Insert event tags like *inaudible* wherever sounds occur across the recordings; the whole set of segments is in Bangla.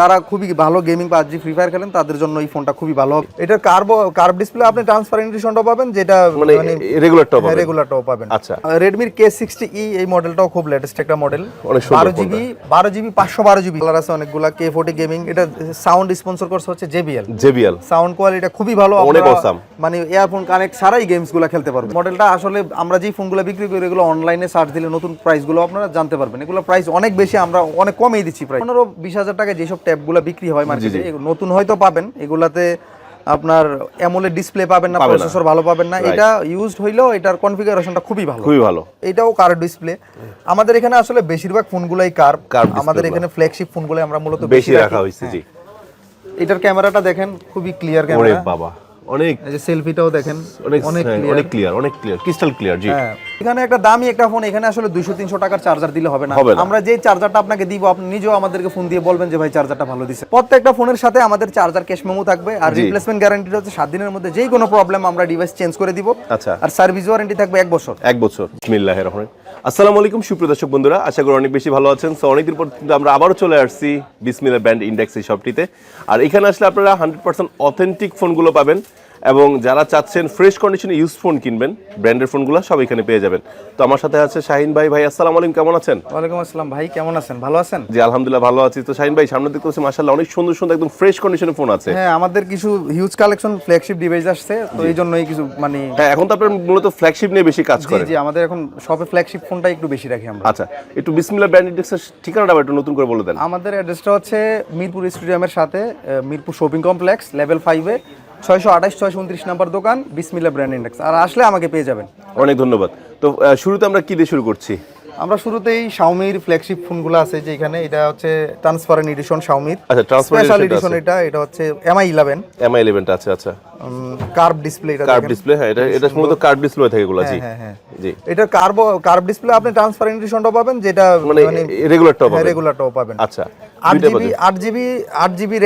যারা খুবই ভালো গেমিং পাবজি ফ্রি ফায়ার খেলেন তাদের জন্য এই ফোনটা খুবই ভালো হবে। এটার কার্ভ কার্ভ ডিসপ্লে আপনি ট্রান্সপারেন্ট এডিশনটা পাবেন যেটা মানে রেগুলারটাও পাবেন। রেগুলারটাও পাবেন। আচ্ছা। রেডমির কে সিক্সটি ই এই মডেলটাও খুব লেটেস্ট একটা মডেল অনেক সুন্দর বারো জিবি বারো জিবি পাঁচশো বারো জিবি কালার আছে অনেকগুলা কে ফোর্টি গেমিং এটা সাউন্ড স্পন্সর করছে হচ্ছে জেবিএল জেবিএল সাউন্ড কোয়ালিটি খুবই ভালো অনেক awesome। মানে ইয়ারফোন কানেক্ট ছাড়াই গেমসগুলো খেলতে পারবেন। মডেলটা আসলে আমরা যেই ফোনগুলো বিক্রি করি এগুলো অনলাইনে সার্চ দিলে নতুন প্রাইসগুলো আপনারা জানতে পারবেন। এগুলো প্রাইস অনেক বেশি আমরা অনেক কমেই দিচ্ছি প্রাইস পনেরো বিশ হাজার টাকায় যেসব ট্যাবগুলো বিক্রি হয় মার্কেটে নতুন হয়তো পাবেন। এগুলাতে আপনার অ্যামোলেড ডিসপ্লে পাবেন না প্রসেসর ভালো পাবেন না। এটা ইউজড হইলেও এটার কনফিগারেশনটা খুবই ভালো। খুবই ভালো। এটাও কার ডিসপ্লে আমাদের এখানে আসলে বেশিরভাগ ফোনগুলাই কার আমাদের এখানে ফ্ল্যাগশিপ ফোনগুলো আমরা মূলত বেশি রাখা হয়েছে জি। এটার ক্যামেরাটা দেখেন খুবই ক্লিয়ার ওরে ক্যামেরা বাবা। অনেক এই যে সেলফিটাও দেখেন অনেক অনেক হ্যাঁ, অনেক ক্লিয়ার অনেক ক্লিয়ার ক্রিস্টাল ক্লিয়ার জি। হ্যাঁ। এখানে একটা দামি একটা ফোন এখানে আসলে দুইশো তিনশো টাকার চার্জার দিলে হবে না। আমরা যে চার্জারটা আপনাকে দিব আপনি নিজেও আমাদেরকে ফোন দিয়ে বলবেন যে ভাই চার্জারটা ভালো দিছে। প্রত্যেকটা ফোনের সাথে আমাদের চার্জার ক্যাশ মেমো থাকবে আর রিপ্লেসমেন্ট গ্যারান্টিটা হচ্ছে সাত দিনের মধ্যে যেই কোনো প্রবলেম আমরা ডিভাইস চেঞ্জ করে দিব। আচ্ছা। আর সার্ভিস ওয়ারেন্টি থাকবে এক বছর। এক বছর। বিসমিল্লাহির রহমানির আসসালামু আলাইকুম সুপ্রিয় দর্শক বন্ধুরা আশা করি অনেক বেশি ভালো আছেন। সো অনেকদিন পর কিন্তু আমরা আবারও চলে আসছি বিসমিল্লা ব্র্যান্ড ইন্ডেক্স এই শপটিতে আর এখানে আসলে আপনারা হান্ড্রেড পার্সেন্ট অথেন্টিক ফোনগুলো পাবেন। এবং যারা চাচ্ছেন ফ্রেশ কন্ডিশনে ইউজ ফোন কিনবেন ব্র্যান্ডের ফোনগুলো সব এখানে পেয়ে যাবেন। তো আমার সাথে আছে শাহিন ভাই। ভাই আসসালামু আলাইকুম কেমন আছেন? ওয়ালাইকুম আসসালাম ভাই কেমন আছেন? ভালো আছেন? জি আলহামদুলিল্লাহ ভালো আছি। তো শাহিন ভাই সামনে দেখতে পাচ্ছি মাশাআল্লাহ অনেক সুন্দর সুন্দর একদম ফ্রেশ কন্ডিশনে ফোন আছে। হ্যাঁ আমাদের কিছু হিউজ কালেকশন ফ্ল্যাগশিপ ডিভাইস আসছে তো এই জন্যই কিছু মানে হ্যাঁ এখন তো আপনার মূলত ফ্ল্যাগশিপ নিয়ে বেশি কাজ করেন জি আমাদের এখন শপে ফ্ল্যাগশিপ ফোনটা একটু বেশি রাখি আমরা। আচ্ছা একটু বিসমিল্লাহ ব্র্যান্ড ইন্ডেক্সের ঠিকানাটা একটু নতুন করে বলে দেন। আমাদের অ্যাড্রেসটা হচ্ছে মিরপুর স্টেডিয়ামের সাথে মিরপুর শপিং কমপ্লেক্স লেভেল ফাইভে ছয়শো আঠাশ ছয়শো উনত্রিশ নাম্বার দোকান বিসমিল্লা ব্র্যান্ড ইন্ডেক্স। আর আসলে আমাকে পেয়ে যাবেন। অনেক ধন্যবাদ। তো শুরুতে আমরা কি দিয়ে শুরু করছি? আমরা শুরুতেই শাওমির ফ্ল্যাগশিপ ফোনগুলো আছে যে এখানে এটা হচ্ছে ট্রান্সপারেন্ট এডিশন শাওমির আচ্ছা এডিশন এটা এটা হচ্ছে এমআই ইলেভেন এমআই ইলেভেনটা আছে আচ্ছা। কার্ভ ডিসপ্লে এটা কার্ভ ডিসপ্লে হ্যাঁ এটা এটা মূলত কার্ভ ডিসপ্লে থাকে এগুলো জি হ্যাঁ হ্যাঁ। জি। এটা কার্ভ কার্ভ ডিসপ্লে আপনি ট্রান্সপারেন্ট এডিশনটা পাবেন যেটা মানে রেগুলারটাও পাবেন। রেগুলারটাও পাবেন। আচ্ছা জিবি জিবি জিবি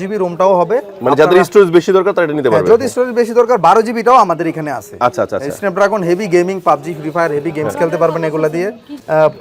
জিবি রোমটাও হবে। মানে যাদের স্টোরেজ বেশি দরকার তারা এটা নিতে হ্যাঁ, পারবে। যদি স্টোরেজ বেশি দরকার বারো জিবিটাও আমাদের এখানে আছে। আচ্ছা আচ্ছা Snapdragon heavy gaming PUBG free fire heavy games খেলতে পারবেন এগুলো দিয়ে।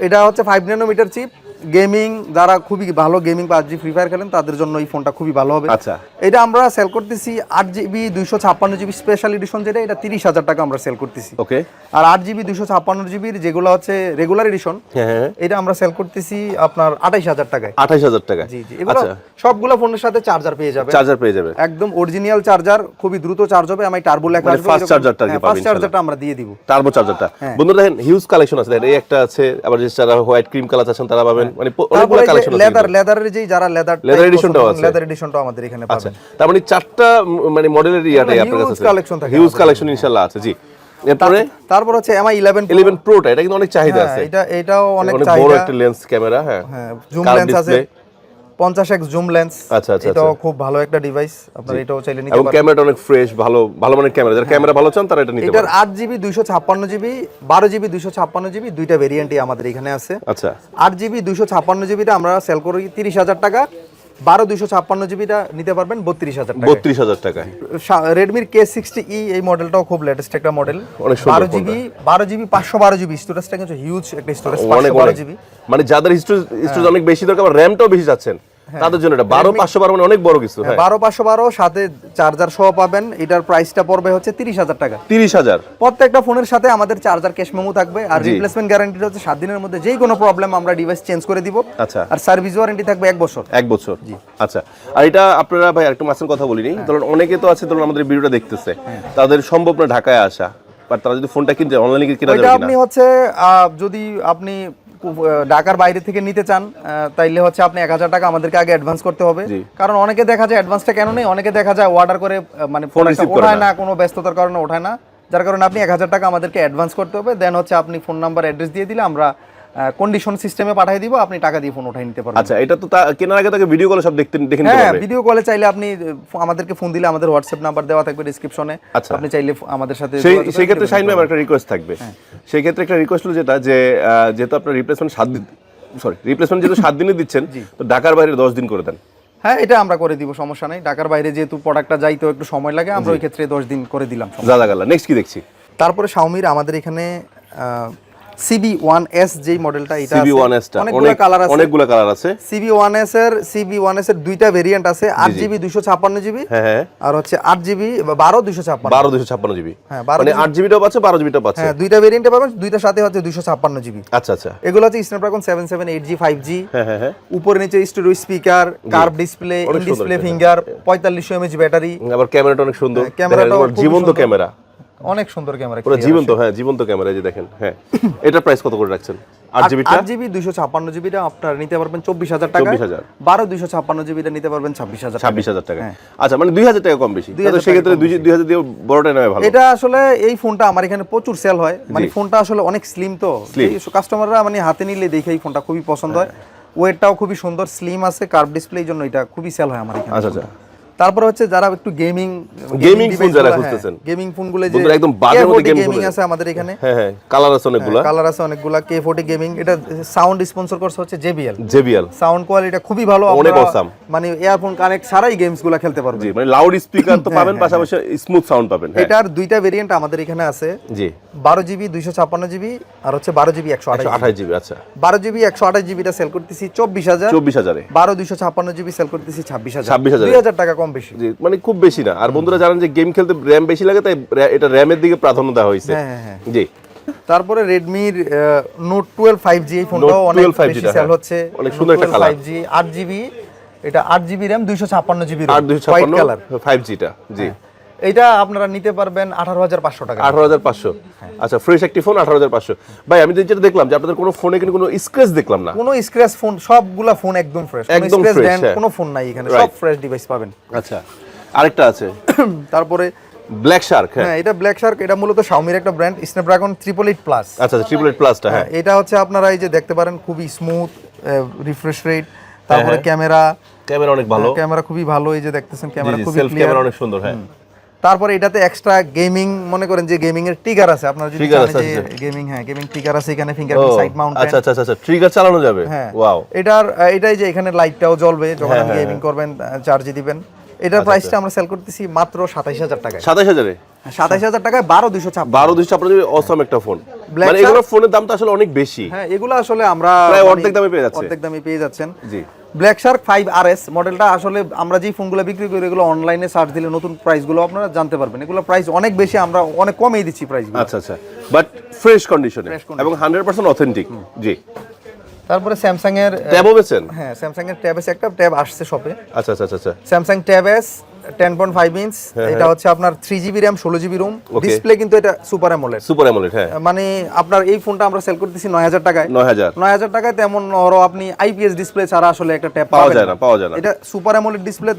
এটা হচ্ছে ফাইভ ন্যানোমিটার চিপ গেমিং যারা খুবই ভালো গেমিং পাবজি ফ্রি ফায়ার খেলেন তাদের জন্য এই ফোনটা খুবই ভালো হবে। আচ্ছা। এটা আমরা সেল করতেছি আট জিবি দুইশো ছাপ্পান্ন জিবি স্পেশাল এডিশন যেটা এটা তিরিশ হাজার টাকা আমরা সেল করতেছি। ওকে আর আট জিবি দুইশো ছাপ্পান্ন জিবির যেগুলো হচ্ছে রেগুলার এডিশন হ্যাঁ হ্যাঁ। এটা আমরা সেল করতেছি আপনার আঠাইশ হাজার টাকায়। আঠাশ হাজার টাকা জি জি। এগুলো আচ্ছা। সবগুলো ফোনের সাথে চার্জার পেয়ে যাবে চার্জার পেয়ে যাবে একদম অরিজিনাল চার্জার খুবই দ্রুত চার্জ হবে। আমি টার্বো লেখা মানে fast charger টা আর কি পাবেন ফাস্ট চার্জারটা আমরা দিয়ে দিব। টার্বো চার্জারটা বন্ধুরা দেখেন হিউজ কালেকশন আছে। এই একটা আছে আবার যারা হোয়াইট ক্রিম কালার আছেন তারা পাবেন। মানে অনেকগুলো কালেকশন লেদার লেদারের যেই যারা লেদার Leather editionটাও আছে। লেদার এডিশনটাও আমাদের এখানে আচ্ছা পাবেন। তার মানে চারটা মানে মডেলের ইয়াটাই আপনার কাছে কালেকশন থাকে হিউজ কালেকশন ইনশাআল্লাহ আছে জি। এরপরে? তারপর হচ্ছে এমআই ইলেভেন ইলেভেন প্রোটা এটা কিন্তু অনেক চাহিদা আছে। এটা এটাও অনেক বড় একটা লেন্স ক্যামেরা হ্যাঁ। হ্যাঁ জুম লেন্স আছে। Display। পঞ্চাশ এক্স জুম লেন্স আচ্ছা, আচ্ছা, এটাও খুব ভালো একটা ডিভাইস আপনারা এটাও চাইলে নিতে পারেন ক্যামেরাটা অনেক ফ্রেশ ভালো ভালো মানের ক্যামেরা। যারা ক্যামেরা ভালো চান তারা এটা নিতে পারেন। বারো জিবি দুইশো ছাপ্পান্ন জিবি দুইটা ভেরিয়েন্টই আমাদের এখানে আছে। আচ্ছা। আট জিবি দুইশো ছাপ্পান্ন জিবিটা আমরা সেল করি তিরিশ হাজার টাকা বারো দুইশো ছাপ্পান্ন জিবিটা নিতে পারবেন বত্রিশ হাজার বত্রিশ হাজার টাকায়। রেডমির কে সিক্সটি ই এই মডেলটাও খুব লেটেস্ট একটা মডেল বারো জিবি বারো জিবি পাঁচশো বারো জিবি স্টোরেজটা কিন্তু হিউজ একটা স্টোরেজ অনেক বারো জিবি মানে যাদের স্টোরেজ অনেক বেশি দরকার র্যামটাও বেশি যাচ্ছেন তাদের জন্য এটা বারো পাঁচশো বারো মানে অনেক বড় কিছু হ্যাঁ বারো পাঁচশো বারো সাথে চার্জার সহ পাবেন। এটার প্রাইসটা পড়বে হচ্ছে তিরিশ হাজার টাকা। তিরিশ হাজার। প্রত্যেকটা ফোনের সাথে আমাদের চার্জার ক্যাশ মেমো থাকবে। আর রিপ্লেসমেন্ট গ্যারান্টি হচ্ছে সাত দিনের মধ্যে যেই কোনো প্রবলেম আমরা ডিভাইস চেঞ্জ করে দিব। আচ্ছা। আর সার্ভিস ওয়ারেন্টি থাকবে এক বছর। এক বছর। জি। আচ্ছা। আর এটা আপনারা ভাই একটা মাসের কথা বলিনি ধরুন অনেকে তো আছে ধরুন আমাদের ভিডিওটা দেখতেছে। তাদের সম্ভব না ঢাকায় আসা। বাট তারা যদি ফোনটা কিনতে অনলাইনে কিনা যাবে আপনি হচ্ছে যদি আপনি ঢাকার বাইরে থেকে নিতে চান তাইলে হচ্ছে আপনি এক হাজার টাকা আমাদেরকে আগে অ্যাডভান্স করতে হবে। কারণ অনেকে দেখা যায় অ্যাডভান্সটা কেন নেই? অনেকে দেখা যায় অর্ডার করে মানে ফোন ওঠায় না। কোনো ব্যস্ততার কারণে ওঠায় না। যার কারণে আপনি এক হাজার টাকা আমাদেরকে অ্যাডভান্স করতে হবে। দেন হচ্ছে আপনি ফোন নাম্বার অ্যাড্রেস দিয়ে দিলে আমরা কন্ডিশন সিস্টেমে পাঠিয়ে দিব আপনি টাকা দিয়ে ফোন উঠাই নিতে পারবেন। আচ্ছা এটা তো কেনার আগে তাকে ভিডিও কলে সব দেখতে দেখে নিতে হ্যাঁ পারবে। ভিডিও কলে চাইলে আপনি আমাদেরকে ফোন দিলে আমাদের হোয়াটসঅ্যাপ নাম্বার দেওয়া থাকবে ডিসক্রিপশনে আচ্ছা। আপনি চাইলে আমাদের সাথে সেই সেই ক্ষেত্রে পারবেন। আমার একটা রিকোয়েস্ট থাকবে। হ্যাঁ। সেই ক্ষেত্রে একটা রিকোয়েস্ট হলো যেটা যে যেহেতু আপনার রিপ্লেসমেন্ট সাত দিন সরি রিপ্লেসমেন্ট যেহেতু সাত দিনে দিচ্ছেন তো ঢাকার বাইরে দশ দিন করে দেন। হ্যাঁ এটা আমরা করে দিব সমস্যা নাই। ঢাকার বাইরে যেহেতু প্রোডাক্টটা যাইতেও একটু সময় লাগে আমরা ওই ক্ষেত্রে দশ দিন করে দিলাম যা গেল নেক্সট কি দেখছি? তারপরে শাওমির আমাদের এখানে সিবি ওয়ান এস যেই মডেলটা এটা সিবি ওয়ান অনেকগুলো কালার আছে। অনেকগুলো কালার আছে। সিবি ওয়ান এস এর দুইটা ভেরিয়েন্ট আছে। হ্যাঁ হ্যাঁ। আর হচ্ছে হ্যাঁ, 12 মানে হ্যাঁ দুইটা ভেরিয়েন্টে পাবেন দুইটার সাথে হচ্ছে দুশো ছাপ্পান্ন জিবি। আচ্ছা আচ্ছা। এগুলো হচ্ছে Snapdragon seven seven eight G five G হ্যাঁ হ্যাঁ হ্যাঁ। উপরে নিচে speaker curve display in display finger পঁয়তাল্লিশশো এমএচ ব্যাটারি আবার ক্যামেরাটা অনেক সুন্দর। জীবন্ত ক্যামেরা অনেক সুন্দর ক্যামেরা পুরো জীবন্ত হ্যাঁ জীবন্ত ক্যামেরা এই যে দেখেন হ্যাঁ এটার প্রাইস কত করে রাখছেন? আট জিবিটা আট জিবি দুশো ছাপ্পান্ন জিবিটা আপনার নিতে পারবেন চব্বিশ হাজার টাকা 24,000 বারো দুশো ছাপ্পান্ন জিবিটা নিতে পারবেন ছাব্বিশ হাজার টাকা। ছাব্বিশ হাজার টাকা হ্যাঁ। আচ্ছা মানে দুই হাজার টাকা কম বেশি। 2000 সেক্ষেত্রে দুই দুই হাজার দিয়ে বড়টা নেওয়া ভালো। এটা আসলে এই ফোনটা আমার এখানে প্রচুর সেল হয়। মানে ফোনটা আসলে অনেক স্লিম তো। কাস্টমাররা মানে হাতে নিলে দেখে এই ফোনটা খুবই পছন্দ হয়। ওয়েটটাও খুবই সুন্দর স্লিম আছে কার্ভ ডিসপ্লে এই জন্য এটা খুবই সেল হয় আমার এখানে। আচ্ছা আচ্ছা। তারপরে হচ্ছে যারা একটু গেমিং Gaming phone যারা খুঁজতেছেন। গেমিং ফোনগুলো যে একদম বাজের মধ্যে গেমিং। আছে আমাদের এখানে। হ্যাঁ হ্যাঁ কালার আছে অনেকগুলা। কালার আছে অনেকগুলা কে ফোর্টি গেমিং এটা সাউন্ড স্পন্সর করছে হচ্ছে জেবিএল জেবিএল সাউন্ড কোয়ালিটি খুবই ভালো। অনেক awesome। মানে ইয়ারফোন কানেক্ট ছাড়াই গেমসগুলা খেলতে পারবেন। জি মানে লাউড স্পিকার তো পাবেন পাশাপাশি স্মুথ সাউন্ড পাবেন হ্যাঁ। এটার দুইটা ভেরিয়েন্ট আমাদের এখানে আছে। জি। বারো জিবি দুইশো ছাপ্পান্ন জিবি আর হচ্ছে বারো জিবি একশো আঠাশ আঠাশ জিবি আচ্ছা। বারো জিবি একশো আঠাশ জিবিটা সেল করতেছি চব্বিশ হাজার। চব্বিশ হাজারে। বারো দুইশো ছাপ্পান্ন জিবি সেল করতেছি ছাব্বিশ হাজার। 26,000 দুই হাজার টাকা কম বেশি। জি মানে খুব বেশি না। আর বন্ধুরা জানেন যে গেম খেলতে র্যাম বেশি লাগে তাই এটা র্যামের দিকে প্রাধান্য দেওয়া হয়েছে। হ্যাঁ, হ্যাঁ, হ্যাঁ। জি। তারপরে রেডমির নোট টুয়েলভ ফাইভ জি এই ফোনটাও অনেক বেশি সেল। হচ্ছে। অনেক সুন্দর একটা কালার ফাইভ জি আট জিবি এটা আট জিবি র্যাম দুইশো ছাপ্পান্ন জিবি আট ছাপ্পান্ন কালার ফাইভ জিটা জি। এটা আপনারা নিতে পারবেন আঠারো হাজার পাঁচশো টাকা। আঠারো হাজার পাঁচশো। আচ্ছা ফ্রেশ একটি ফোন আঠারো হাজার পাঁচশো। ভাই আমি যেটা দেখলাম যে আপনাদের কোনো ফোনে কিন্তু কোনো স্ক্র্যাচ দেখলাম না। কোনো স্ক্র্যাচ ফোন সবগুলা ফোন একদম ফ্রেশ একদম ফ্রেশ হ্যাঁ। কোনো ফোন নাই এখানে। সব ফ্রেশ ডিভাইস পাবেন। আচ্ছা আরেকটা আছে। *coughs* তারপরে ব্ল্যাক শার্ক হ্যাঁ। হ্যাঁ এটা ব্ল্যাক শার্ক এটা মূলত শাওমির একটা brand Snapdragon triple eight plus আচ্ছা ট্রিপল এইট প্লাসটা হ্যাঁ। এটা হচ্ছে আপনারা এই যে দেখতে পারেন খুবই স্মুথ রিফ্রেশ রেট তারপরে হ্যাঁ। ক্যামেরা। ক্যামেরা অনেক ভালো। ক্যামেরা খুবই ভালো এই যে দেখতেছেন ক্যামেরা খুবই সেলফ ক্যামেরা অনেক সুন্দর হ্যাঁ। তারপরে এটাতে এক্সট্রা গেমিং মনে করেন যে গেমিং এর ট্রিগার আছে। আপনার যদি আচ্ছা। গেমিং হ্যাঁ গেমিং ট্রিগার আছে এখানে ফিঙ্গারপ্রিন্ট সাইড মাউন্ট আচ্ছা আচ্ছা আচ্ছা ট্রিগার চালানো যাবে। হ্যাঁ। ওয়াও এটার আহ, এটাই যে এখানে লাইটটাও জ্বলবে যখন হ্যাঁ, আপনি হ্যাঁ, গেমিং করবেন চার্জে দিবেন। এটার প্রাইসটা আমরা সেল করতেছি মাত্র সাতাইশ হাজার টাকায়। সাতাশ হাজারে? সাতাইশ হাজার টাকায় বারো দুশো ছাপ্পান্ন। বারো দুশো আপনার অসম একটা ফোন মানে এগুলোর ফোনের দাম তো আসলে অনেক বেশি। হ্যাঁ এগুলো আসলে আমরা প্রায় মানে অর্ধেক দামে পেয়ে যাচ্ছে। অর্ধেক দামে পেয়ে যাচ্ছেন। জি। Black shark five R S মডেলটা আসলে আমরা যেই ফোনগুলো বিক্রি করি এগুলো অনলাইনে সার্চ দিলে নতুন প্রাইসগুলো আপনারা জানতে পারবেন। এগুলো প্রাইস অনেক বেশি আমরা অনেক কমেই দিচ্ছি প্রাইস আচ্ছা আচ্ছা। বাট ফ্রেশ কন্ডিশনে এবং হান্ড্রেড পার্সেন্ট অথেন্টিক জি। তারপরে স্যামসাং এর ট্যাবও বেছেন হ্যাঁ স্যামসাং এর ট্যাব এস একটা ট্যাব আসছে শপে আচ্ছা আচ্ছা আচ্ছা আচ্ছা। Samsung tab S ten point five inch এটা হচ্ছে আপনার থ্রি জিবি র্যাম ষোলো জিবি রুম ডিসপ্লে কিন্তু এটা সুপার অ্যামোলেড সুপার অ্যামোলেড হ্যাঁ। মানে আপনার এই ফোনটা আমরা সেল করতেছি নয় হাজার টাকায়। নয় হাজার। নয় হাজার টাকায় তেমন ধরো আপনি আইপিএস ডিসপ্লে ছাড়া আসলে একটা ট্যাব পাওয়া যায় না পাওয়া যায় না। এটা সুপার অ্যামোলেড ডিসপ্লে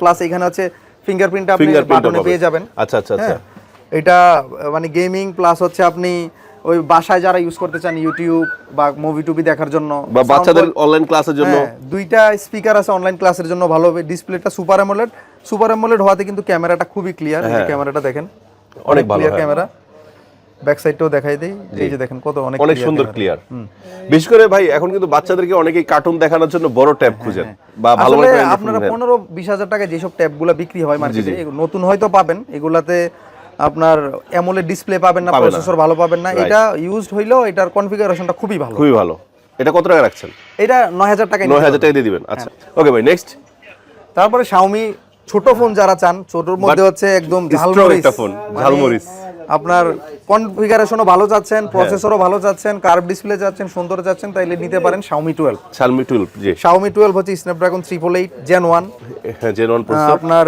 প্লাস এখানে হচ্ছে ফিঙ্গারপ্রিন্ট আপনি বাটনে পেয়ে যাবেন। আচ্ছা আচ্ছা আচ্ছা। হ্যাঁ। এটা মানে গেমিং প্লাস হচ্ছে আপনি ওই বাসায় যারা ইউজ করতে চান ইউটিউব বা মুভি টুভি দেখার জন্য বা বাচ্চাদের অনলাইন ক্লাসের জন্য। হ্যাঁ, দুইটা স্পিকার আছে অনলাইন ক্লাসের জন্য ভালো। হবে ডিসপ্লেটা সুপার অ্যামোলেড সুপার অ্যামোলেড হওয়াতে কিন্তু ক্যামেরাটা খুবই ক্লিয়ার ক্যামেরাটা দেখেন অনেক ভালো, হ্যাঁ। ক্যামেরা। ব্যাক সাইডটাও দেখাই দেই। এই যে দেখেন কত অনেক অনেক সুন্দর ক্লিয়ার বিশেষ করে ভাই এখন কিন্তু বাচ্চাদেরকে অনেকেই কার্টুন দেখানোর জন্য বড় ট্যাব খুঁজেন বা ভালো হ্যাঁ, ভালো আপনারা পনেরো বিশ হাজার টাকা যেসব ট্যাবগুলো বিক্রি হয় মার্কেটে নতুন হয়তো পাবেন। এগুলাতে আপনার অ্যামোলেড ডিসপ্লে পাবেন না প্রসেসর ভালো পাবেন না। এটা ইউজড হইলেও এটার কনফিগারেশনটা খুবই ভালো। খুবই ভালো। এটা কত টাকা রাখছেন? এটা নয় হাজার টাকা নয় হাজার টাকা দিয়ে দিবেন। আচ্ছা। ওকে ভাই নেক্সট তারপরে শাওমি ছোট ফোন যারা চান ছোটর মধ্যে হচ্ছে একদম ঝালমরিচ। মানে ঝালমরিচ। আপনার কনফিগারেশনও ভালো চাচ্ছেন প্রসেসরও ভালো চাচ্ছেন কার্ভ ডিসপ্লে চাচ্ছেন সুন্দর চাচ্ছেন তাইলে নিতে পারেন শাওমি টুয়েলভ শালমি টুয়েলভ জি। শাওমি টুয়েলভ হচ্ছে Snapdragon triple eight gen one হ্যাঁ জেন ওয়ান আপনার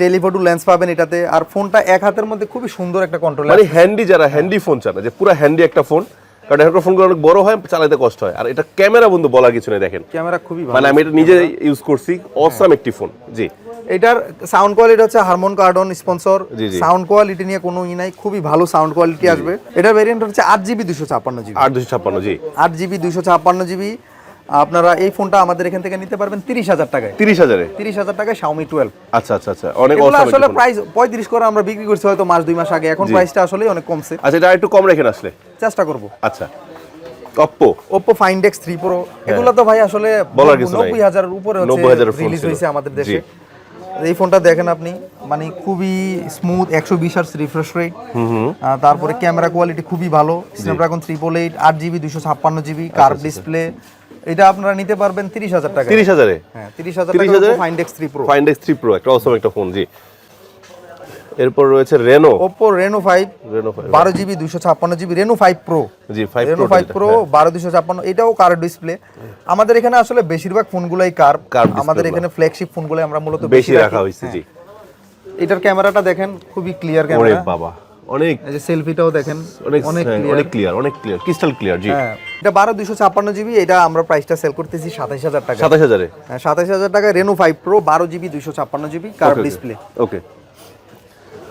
টেলিফোটো লেন্স পাবেন এটাতে। আর ফোনটা এক হাতের মধ্যে খুবই সুন্দর একটা কন্ট্রোলার মানে হ্যান্ডি যারা হ্যান্ডি ফোন চান যে পুরো হ্যান্ডি একটা ফোন কারণ এখন ফোনগুলো অনেক বড় হয় চালাতে কষ্ট হয়। আর এটা ক্যামেরা বন্ধু বলার কিছু নেই দেখেন। ক্যামেরা খুবই ভালো। মানে আমি এটা নিজে ইউজ করছি অসাম একটি ফোন জি। এটার সাউন্ড কোয়ালিটি হচ্ছে Harman Kardon sponsor. Sound quality নিয়ে কোনো ই নাই খুবই ভালো সাউন্ড কোয়ালিটি আসবে। এটার ভেরিয়েন্ট হচ্ছে আট জিবি দুশো ছাপ্পান্ন জিবি আট দুশো ছাপ্পান্ন জি। আট জিবি দুশো ছাপ্পান্ন জিবি আপনারা এই ফোনটা আমাদের এখান থেকে নিতে পারবেন তিরিশ হাজার টাকায়। তিরিশ হাজারে? তিরিশ হাজার টাকায় শাওমি টুয়েলভ আচ্ছা আচ্ছা আচ্ছা অনেক আসলে প্রাইস পঁয়ত্রিশ করে আমরা বিক্রি করছি হয়তো মাস দুই মাস আগে। এখন প্রাইসটা আসলে অনেক কমছে। আচ্ছা এটা একটু কম রেখেন আসলে? চেষ্টা করব। আচ্ছা। Oppo Oppo Find X three pro এগুলো তো ভাই আসলে বলার কিছু নব্বই হাজারের উপরে 90,000 এর phone রিলিজ হয়েছে আমাদের দেশে। এই ফোনটা দেখেন আপনি মানে খুবই স্মুথ একশো বিশ আর্স রিফ্রেশ রেট তারপরে ক্যামেরা কোয়ালিটি খুবই ভালো। স্ন্যাপড্রাগন ট্রিপল এইট আট জিবি দুশো ছাপ্পান্ন জিবি কার্ভ ডিসপ্লে এটা আপনারা নিতে পারবেন তিরিশ হাজার টাকা। তিরিশ হাজারে? হ্যাঁ তিরিশ হাজার 30,000 টাকা Find X three pro find X three pro একটা অসম একটা ফোন জি। এরপর রয়েছে ফাইভ রেনো ফাইভ বারো জিবি দুশো ছাপ্পান্ন GB Reno five pro G five Reno pro five pro বারো দুশো ছাপ্পান্ন এটাও কার ডিসপ্লে আমাদের এখানে আসলে বেশিরভাগ ফোনগুলাই কার আমাদের এখানে ফ্ল্যাগশিপ ফোনগুলো আমরা মূলত বেশি রাখা হয়েছে জি। এটার ক্যামেরাটা দেখেন খুবই ক্লিয়ার ক্যামেরা। ওরে বাবা অনেক এই যে সেলফিটাও দেখেন অনেক অনেক হ্যাঁ, ক্লিয়ার অনেক ক্লিয়ার অনেক ক্লিয়ার ক্রিস্টাল ক্লিয়ার জি। হ্যাঁ। এটা বারো দুশো ছাপ্পান্ন জিবি এটা আমরা প্রাইসটা সেল করতেছি সাতাইশ হাজার টাকা সাতাশ হাজারে? হ্যাঁ সাতাইশ হাজার টাকা রেনো ফাইভ প্রো বারো জিবি দুশো ছাপ্পান্ন জিবি কার্ভ ডিসপ্লে ওকে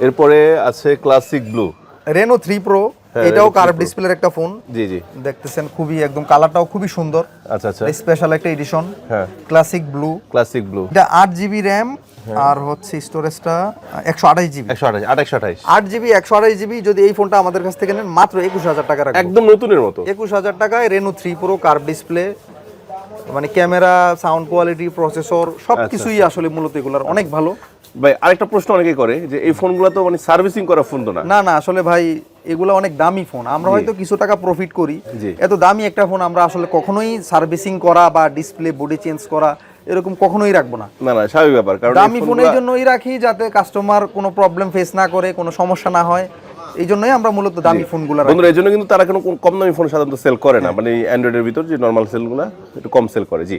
এরপরে আছে classic blue Reno three pro এটাও Reno 3 কার্ভ। ডিসপ্লের একটা ফোন জি জি। দেখতেছেন খুবই একদম কালারটাও খুবই সুন্দর। আচ্ছা আচ্ছা। স্পেশাল একটা এডিশন হ্যাঁ। ক্লাসিক ব্লু ক্লাসিক ব্লু এটা আট জিবি র্যাম। আর হচ্ছে স্টোরেজটা একশো আঠাশ জিবি। একশো আঠাশ আট একশো আঠাশ। আট জিবি একশো আঠাশ জিবি যদি এই ফোনটা আমাদের কাছ থেকে নেন মাত্র একুশ হাজার টাকা রাখব। একদম নতুনের মতো। একুশ হাজার টাকায় Reno three pro curve display মানে ক্যামেরা সাউন্ড কোয়ালিটি প্রসেসর সব কিছুই আসলে মূলত এগুলার অনেক ভালো। ভাই আরেকটা প্রশ্ন অনেকেই করে যে এই ফোনগুলো তো মানে সার্ভিসিং করা ফোন তো না। না না আসলে ভাই এগুলো অনেক দামি ফোন। আমরা হয়তো কিছু টাকা প্রফিট করি। এত দামি একটা ফোন আমরা আসলে কখনোই সার্ভিসিং করা বা ডিসপ্লে বডি চেঞ্জ করা এরকম কখনোই রাখব না। না না স্বাভাবিক ব্যাপার কারণ দামি ফোন এই জন্যই রাখি যাতে কাস্টমার কোনো প্রবলেম ফেস না করে কোনো সমস্যা না হয়। এই জন্যই আমরা মূলত দামি ফোনগুলো রাখি। বন্ধুরা এই জন্য কিন্তু তারা কোনো কম দামি ফোন সাধারণত সেল করে না। মানে অ্যান্ড্রয়েডের ভিতর যে নর্মাল সেলগুলো একটু কম সেল করে জি।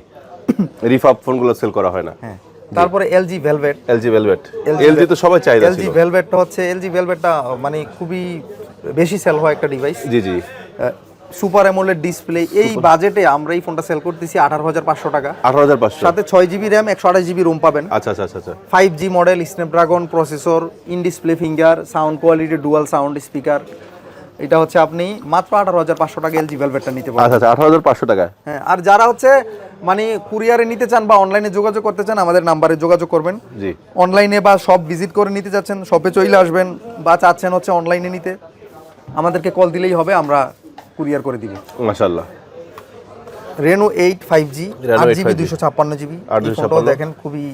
রিফাব ফোনগুলো সেল করা হয় না। হ্যাঁ। তারপরে LG velvet LG velvet LG তো সবাই চাহিদা এলজি ভেলভেটটা হচ্ছে এলজি ভেলভেটটা মানে খুবই বেশি সেল হয় একটা ডিভাইস জি জি। সুপার অ্যামোলেড ডিসপ্লে এই বাজেটে আমরা এই ফোনটা সেল করতেছি আঠারো হাজার পাঁচশো টাকা। আঠারো হাজার পাঁচশো। সাথে ছয় জিবি র্যাম একশো আঠাশ জিবি রুম পাবেন। আচ্ছা আচ্ছা আচ্ছা five G model Snapdragon processor in display finger sound quality dual sound speaker এটা হচ্ছে আপনি মাত্র আঠারো হাজার পাঁচশো টাকা এলজি ভেলভেটটা নিতে পারবেন। আচ্ছা আচ্ছা আঠারো হাজার পাঁচশো টাকা। হ্যাঁ আর যারা হচ্ছে মানে কুরিয়ারে নিতে চান বা অনলাইনে যোগাযোগ করতে চান আমাদের নাম্বারে যোগাযোগ করবেন। জি। অনলাইনে বা শপ ভিজিট করে নিতে চাচ্ছেন শপে চলে আসবেন বা চাচ্ছেন হচ্ছে অনলাইনে নিতে। আমাদেরকে কল দিলেই হবে আমরা কুরিয়ার করে দিব। মাশাল্লাহ রেনো এইট ফাইভ জি আট 8 জিবি 5G দুশো ছাপ্পান্ন জিবি 8 দেখেন খুবই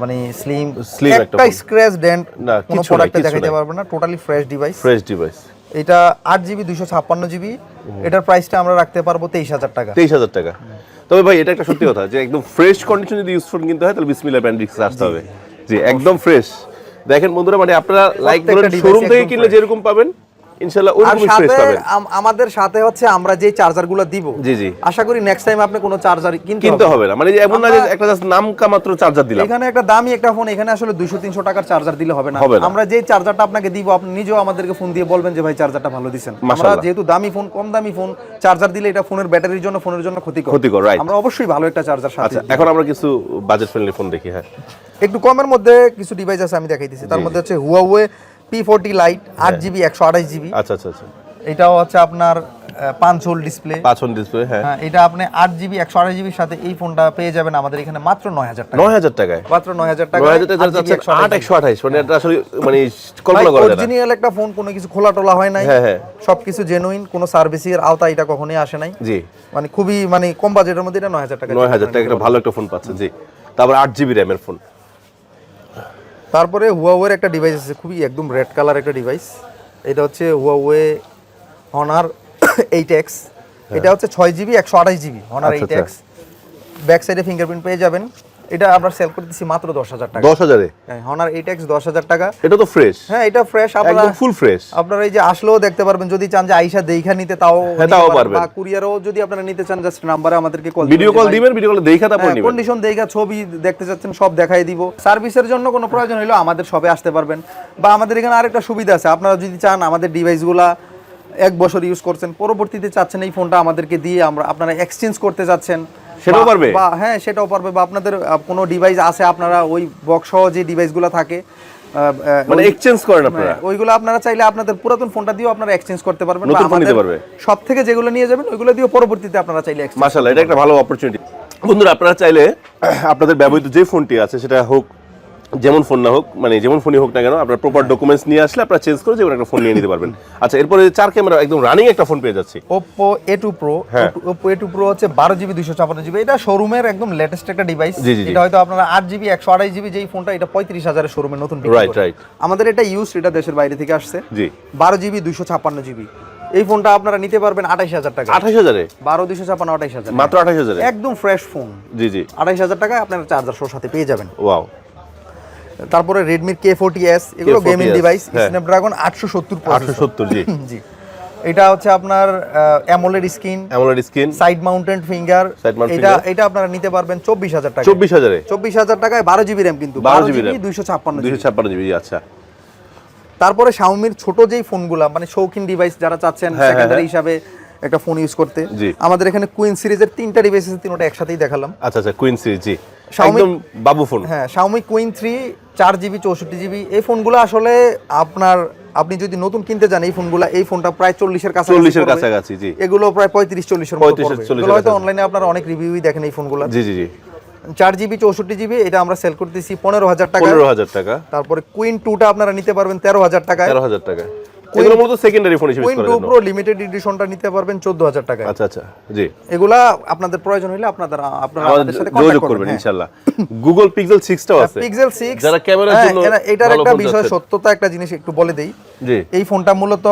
মানে স্লিম Slim একটা স্ক্র্যাচ ডেন্ট না, কোনো প্রোডাক্টে নাই। পারবে না totally fresh device fresh device এটা আট জিবি দুশো ছাপ্পান্ন জিবি এটার প্রাইসটা আমরা রাখতে পারব তেইশ হাজার টাকা। তেইশ হাজার টাকা। তবে ভাই এটা একটা সত্যি কথা যে একদম ফ্রেশ কন্ডিশন যদি ইউজ ফোন কিনতে হয় তাহলে বিসমিল্লা ব্র্যান্ড রিক্সে আসতে হবে। জি একদম ফ্রেশ দেখেন বন্ধুরা মানে আপনারা লাইক ধরেন শোরুম থেকে কিনলে যেরকম পাবেন ইনশাআল্লাহ পাবেন। আমাদের সাথে হচ্ছে আমরা যে দিব জি, জি। আশা করি নেক্সট টাইম আপনি কোনো চার্জার কিনতে কিনতে হবে। না। মানে এমন না যে একটা জাস্ট নাম মাত্র চার্জার দিলাম। এখানে একটা দামি একটা ফোন এখানে আসলে টাকার চার্জার দিলে হবে না। আমরা যে চার্জারটা আপনাকে দিব আপনি নিজেও আমাদেরকে ফোন দিয়ে বলবেন যে ভাই চার্জারটা ভালো আমরা যেহেতু দামি ফোন কম দামি ফোন চার্জার দিলে এটা ফোনের ব্যাটারির জন্য ফোনের জন্য ক্ষতিকর। ক্ষতিকর, right. আমরা অবশ্যই ভালো একটা চার্জার সাথে আচ্ছা এখন আমরা কিছু বাজেট ফ্রেন্ডলি ফোন দেখি হ্যাঁ। একটু কমের মধ্যে কিছু ডিভাইস আছে আমি দেখাইতেছি। তার মধ্যে হচ্ছে হুয়াওয়ে পি ফোরটি লাইট আট জিবি একশো আঠাশ জিবি আচ্ছা আচ্ছা আচ্ছা। এটাও হচ্ছে আপনার পাঁচ হোল ডিসপ্লে পাঁচন ডিসপ্লে হ্যাঁ। হ্যাঁ এটা আপনি আট জিবি একশো আঠাশ জিবির সাথে এই ফোনটা পেয়ে যাবেন আমাদের এখানে মাত্র নয় হাজার টাকা। নয় হাজার টাকায়। মাত্র নয় হাজার টাকা নয় হাজার টাকা আট একশো আঠাইশ মানে এটা আসলে মানে কল্পনা করা অরিজিনাল একটা ফোন কোনো কিছু খোলা টোলা হয় নাই। হ্যাঁ, হ্যাঁ। সবকিছু জেনুইন কোনো সার্ভিসিং এর আওতা এটা কখনোই আসে নাই। জি। মানে খুবই মানে কম বাজেটের মধ্যে এটা নয় হাজার টাকা নয় হাজার টাকা একটা ভালো একটা ফোন পাচ্ছে জি। তারপর আট জিবি র্যামের ফোন তারপরে হুয়াওয়ের একটা ডিভাইস আছে খুবই একদম রেড কালার একটা ডিভাইস এটা হচ্ছে হুয়াওয়ে হনার এইট এক্স এটা হচ্ছে ছয় জিবি একশো আঠাশ GB Honor eight X back সাইডে ফিঙ্গারপ্রিন্ট পেয়ে যাবেন। এটা আমরা সেল করতেছি মাত্র দশ হাজার টাকা। দশ হাজারে? হনার এইট এক্স দশ হাজার টাকা। এটা তো ফ্রেশ হ্যাঁ এটা ফ্রেশ আপনারা ফুল ফ্রেশ আপনারা এই যে আসলেও দেখতে পারবেন যদি চান যে আইসা দেখা নিতে তাও হ্যাঁ, তাও পারবেন। বা কুরিয়ারও যদি আপনারা নিতে চান জাস্ট নাম্বারে আমাদেরকে কল ভিডিও কল দিবেন ভিডিও কল দেখা তারপর নিবেন। কন্ডিশন দেখা ছবি দেখতে চাচ্ছেন সব দেখাই দিব। সার্ভিসের জন্য কোনো প্রয়োজন হলেও আমাদের সবে আসতে পারবেন। বা আমাদের এখানে আরেকটা সুবিধা আছে। আপনারা যদি চান আমাদের ডিভাইসগুলা এক বছর ইউজ করছেন পরবর্তীতে চাচ্ছেন এই ফোনটা আমাদেরকে দিয়ে আমরা আপনারা এক্সচেঞ্জ করতে যাচ্ছেন। সেটাও পারবে? বা হ্যাঁ সেটাও পারবে বা আপনাদের কোনো ডিভাইস আছে আপনারা ওই বক্স সহ যে ডিভাইসগুলো থাকে মানে এক্সচেঞ্জ করেন আপনারা হ্যাঁ, ওইগুলো আপনারা চাইলে আপনাদের পুরাতন ফোনটা দিয়েও আপনারা এক্সচেঞ্জ করতে পারবেন নতুন ফোন নিতে পারবে। সব থেকে যেগুলো নিয়ে যাবেন ওইগুলো দিয়েও পরবর্তীতে আপনারা চাইলে এক্সচেঞ্জ মাশাআল্লাহ এটা একটা ভালো অপরচুনিটি বন্ধুরা আপনারা চাইলে আপনাদের ব্যবহৃত যে ফোনটি আছে সেটা হোক যেমন ফোন না হোক মানে যেমন ফোনই হোক না কেন আপনার প্রপার ডকুমেন্টস নিয়ে আসলে আপনারা চেঞ্জ করে যে একটা ফোন নিয়ে নিতে পারবেন। *laughs* আচ্ছা এরপরে চার ক্যামেরা একদম রানিং একটা ফোন পেয়ে যাচ্ছি। এ টু প্রো হ্যাঁ। এ টু প্রো হচ্ছে বারো জিবি দুশো ছাপান্ন জিবি। এটা শোরুমের একদম লেটেস্ট একটা ডিভাইস। এটা হয়তো আপনারা আট জিবি একশো আড়াই জিবি যেই ফোনটা এটা পঁয়ত্রিশ হাজারের শোরুমের নতুন করে। right. আমাদের এটা ইউজ এটা দেশের বাইরে থেকে আসছে। জি। বারো জিবি দুশো ছাপ্পান্ন জিবি। এই ফোনটা আপনারা নিতে পারবেন আঠাইশ হাজার টাকা আঠাশ হাজারে? বারো দুশো ছাপ্পান্ন আঠাইশ হাজার। মাত্র আঠাশ হাজারে? একদম ফ্রেশ ফোন জি জি। আঠাইশ হাজার টাকায় আপনারা চার্জার সহ সাথে পেয়ে যাবেন। ওয়াও তারপরে রেডমির কে ফোর্টি এস এগুলো গেমিং ডিভাইস হ্যাঁ। স্ন্যাপড্রাগন আটশো সত্তর আটশো সত্তর জি। *laughs* জি। এটা হচ্ছে আপনার AMOLED screen. AMOLED screen. Side mounted finger এটা এটা আপনারা নিতে পারবেন চব্বিশ হাজার টাকা চব্বিশ হাজারে। চব্বিশ হাজার টাকায় বারো জিবি র্যাম কিন্তু 12 বারো GB জিবি RAM। দুইশো ছাপ্পান্ন দুইশো ছাপ্পান্ন জিবি আচ্ছা। তারপরে শাওমির ছোট যেই ফোনগুলা মানে শৌখিন ডিভাইস যারা চাচ্ছেন হ্যাঁ, হ্যাঁ, সেকেন্ডারি হ্যাঁ। হিসাবে একটা ফোন ইউজ করতে। আমাদের এখানে কুইন সিরিজের তিনটা ডিভাইস তিনটা একসাথেই দেখালাম। আচ্ছা আচ্ছা কুইন সিরিজ জি। একদম বাবু ফোন হ্যাঁ চার জিবি চৌষট্টি জিবি এই ফোনগুলো আসলে আপনার আপনি যদি নতুন কিনতে যান এই ফোনগুলো এই ফোনটা প্রায় চল্লিশের কাছে চল্লিশের কাছাকাছি জি। এগুলো প্রায় পঁয়ত্রিশ চল্লিশের 35 মতো পড়বে। 40 এগুলো হয়তো অনলাইনে আপনারা অনেক রিভিউই দেখেন এই ফোনগুলো জি জি জি। চার জিবি চৌষট্টি জিবি এটা আমরা সেল করতেছি পনেরো হাজার টাকা। পনেরো হাজার টাকা। তারপরে কুইন টুটা আপনারা নিতে পারবেন তেরো হাজার টাকা তেরো হাজার টাকা। এগুলো মূলত সেকেন্ডারি ফোন হিসেবে প্রো লিমিটেড এডিশনটা নিতে পারবেন চোদ্দ হাজার টাকায়। আচ্ছা আচ্ছা জি। এগুলা আপনাদের প্রয়োজন হলে আপনাদের আপনারা আমাদের সাথে যোগাযোগ হ্যাঁ। ইনশাআল্লাহ। গুগল পিক্সেল সিক্সটাও আছে। পিক্সেল সিক্স যারা ক্যামেরার জন্য এটার একটা বিষয় সত্যতা একটা জিনিস একটু বলে দেই। জি। এই ফোনটা মূলত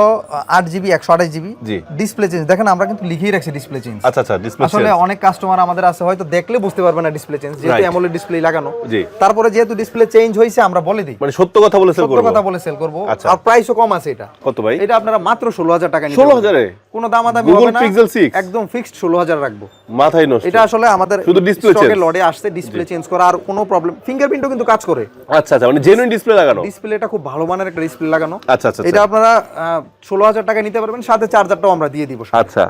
আট জিবি একশো আঠাশ জিবি জি। ডিসপ্লে চেঞ্জ দেখেন আমরা কিন্তু লিখেই রাখছি ডিসপ্লে চেঞ্জ আচ্ছা আচ্ছা ডিসপ্লে আসলে অনেক কাস্টমার আমাদের আছে হয়তো দেখলে বুঝতে পারবে না ডিসপ্লে চেঞ্জ যেহেতু. অ্যামোলেড ডিসপ্লে লাগানো। জি। তারপরে যেহেতু ডিসপ্লে চেঞ্জ হয়েছে আমরা বলে দিই। মানে সত্য কথা বলে সেল সত্য করব। কথা বলে সেল করব। আচ্ছা। আর প্রাইসও কম আছে এটা। কত ভাই? এটা আপনারা মাত্র ষোলো হাজার টাকা 16,000 পারবেন। কোনো দামাদামি হবে না। পিক্সেল সিক্স একদম ফিক্সড ষোলো হাজার রাখব। মাথায় নষ্ট। এটা আসলে আমাদের শুধু ডিসপ্লে চেঞ্জ লড়ে আসছে ডিসপ্লে চেঞ্জ করা আর কোনো প্রবলেম ফিঙ্গারপ্রিন্টও কিন্তু কাজ করে। আচ্ছা আচ্ছা মানে জেনুইন ডিসপ্লে লাগানো? ডিসপ্লেটা খুব ভালো মানের একটা ডিসপ্লে লাগানো। আচ্ছা আচ্ছা এটা আপনারা ষোলো হাজার টাকা নিতে পারবেন সাথে চার্জারটাও আমরা দিয়ে দিব। আচ্ছা।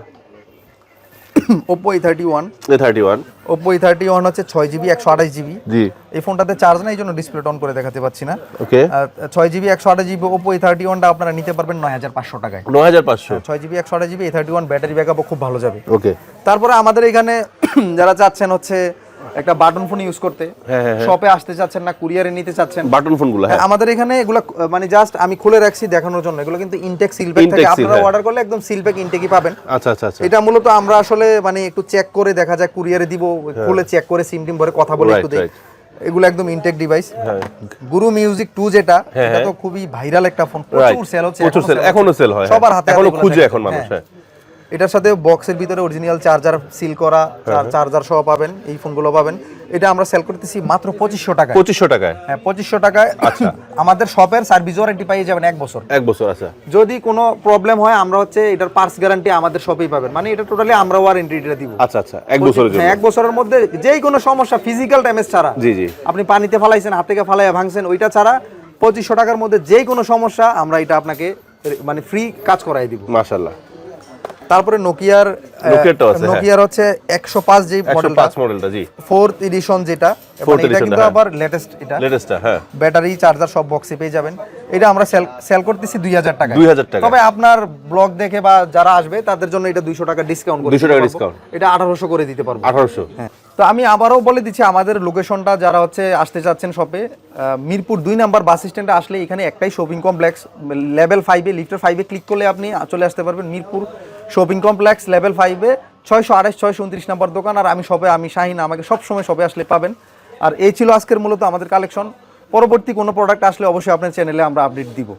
ওপো এই thirty one A thirty one Oppo এই থার্টি ওয়ান হচ্ছে ছয় জিবি একশো আঠাশ জিবি জি। এই ফোনটাতে চার্জ না এই জন্য ডিসপ্লে অন করে দেখাতে পাচ্ছি না। ওকে ছয় জিবি একশো আঠাশ জিবি ওপো এই থার্টি ওয়ানটা আপনারা নিতে পারবেন নয় হাজার পাঁচশো টাকায়। নয় হাজার পাঁচশো। ছয় জিবি একশো আঠাশ জিবি এই থার্টি ওয়ান ব্যাটারি ব্যাকআপও খুব ভালো যাবে। ওকে তারপরে আমাদের এখানে *clears throat* যারা চাচ্ছেন হচ্ছে একটা বাটন ফোন ইউজ করতে। হ্যাঁ, হ্যাঁ, শপে আসতে চাচ্ছেন না কুরিয়ারে নিতে চাচ্ছেন। বাটন ফোনগুলো হ্যাঁ। হ্যাঁ, আমাদের এখানে এগুলো মানে জাস্ট আমি খুলে রাখছি দেখানোর জন্য। এগুলো কিন্তু ইনটেক সিল প্যাক থাকে। আপনারা হ্যাঁ। অর্ডার করলে একদম সিল প্যাক ইনটেকই পাবেন। আচ্ছা আচ্ছা আচ্ছা। এটা মূলত আমরা আসলে মানে একটু চেক করে দেখা যায় কুরিয়ারে দিব খুলে চেক করে সিম টিম ভরে কথা বলে একটু দেই। এগুলো একদম ইনটেক ডিভাইস হ্যাঁ। গুরু মিউজিক টু যেটা হ্যাঁ, এটা হ্যাঁ। তো খুবই ভাইরাল একটা ফোন প্রচুর সেল হচ্ছে প্রচুর সেল এখনও সেল হয় সবার হ্যাঁ। হাতে এখনও খুঁজে এখন মানুষ হ্যাঁ। হ্যাঁ এটার সাথে বক্সের ভিতরে অরিজিনাল চার্জার সিল করা চার্জার সহ পাবেন এই ফোনগুলো পাবেন। এটা আমরা সেল করতেছি মাত্র পঁচিশশো টাকা পঁচিশশো টাকায়? হ্যাঁ পঁচিশশো টাকায়। আচ্ছা। *laughs* আমাদের শপের সার্ভিস ওয়ারেন্টি পাইয়ে যাবেন এক বছর। এক বছর আচ্ছা। যদি কোনো প্রবলেম হয় আমরা হচ্ছে এটার পার্স গ্যারান্টি আমাদের শপেই পাবেন। মানে এটা টোটালি আমরা ওয়ারেন্টিটা দিব। আচ্ছা আচ্ছা। এক বছরের জন্য। হ্যাঁ, এক বছরের মধ্যে যেই কোনো সমস্যা ফিজিক্যাল ড্যামেজ ছাড়া। জি জি। আপনি পানিতে ফালাইছেন হাত থেকে ফালাইয়া ভাঙছেন ওইটা ছাড়া পঁচিশশো টাকার মধ্যে যেই কোনো সমস্যা আমরা এটা আপনাকে মানে ফ্রি কাজ করাই দিব। মাশাল্লাহ তারপরে নোকিয়ার নোকিয়ারটাও আছে, হ্যাঁ। নোকিয়ার হচ্ছে একশো পাঁচ যে মডেলটা জি। ফোর্থ এডিশন যেটা। এটা কিন্তু হ্যাঁ। আবার লেটেস্ট এটা। লেটেস্টটা হ্যাঁ। ব্যাটারি চার্জার সব বক্সে পেয়ে যাবেন। এটা আমরা সেল সেল করতেছি দুই হাজার টাকা 2000 টাকা। তবে আপনার ব্লগ দেখে বা যারা আসবে তাদের জন্য এটা দুইশো টাকা ডিসকাউন্ট 200 টাকা discount। এটা আঠারোশো করে দিতে পারব। হ্যাঁ। তো আমি আবারও বলে দিচ্ছি আমাদের লোকেশনটা যারা হচ্ছে আসতে চাচ্ছেন শপে মিরপুর দুই নাম্বার বাস স্ট্যান্ডে আসলে এখানে একটাই শপিং কমপ্লেক্স লেভেল ফাইভে লিফটার ফাইভে ক্লিক করলে আপনি চলে আসতে পারবেন মিরপুর শপিং কমপ্লেক্স লেভেল ফাইভে ছয়শো আড়াইশ, ছয়শো উনত্রিশ নাম্বার দোকান। আর আমি সবে আমি শাহিন, আমাকে সবসময় সবে আসলে পাবেন। আর এই ছিল আজকের মূলত আমাদের কালেকশন পরবর্তী কোনো প্রোডাক্ট আসলে অবশ্যই আপনার চ্যানেলে আমরা আপডেট দিব।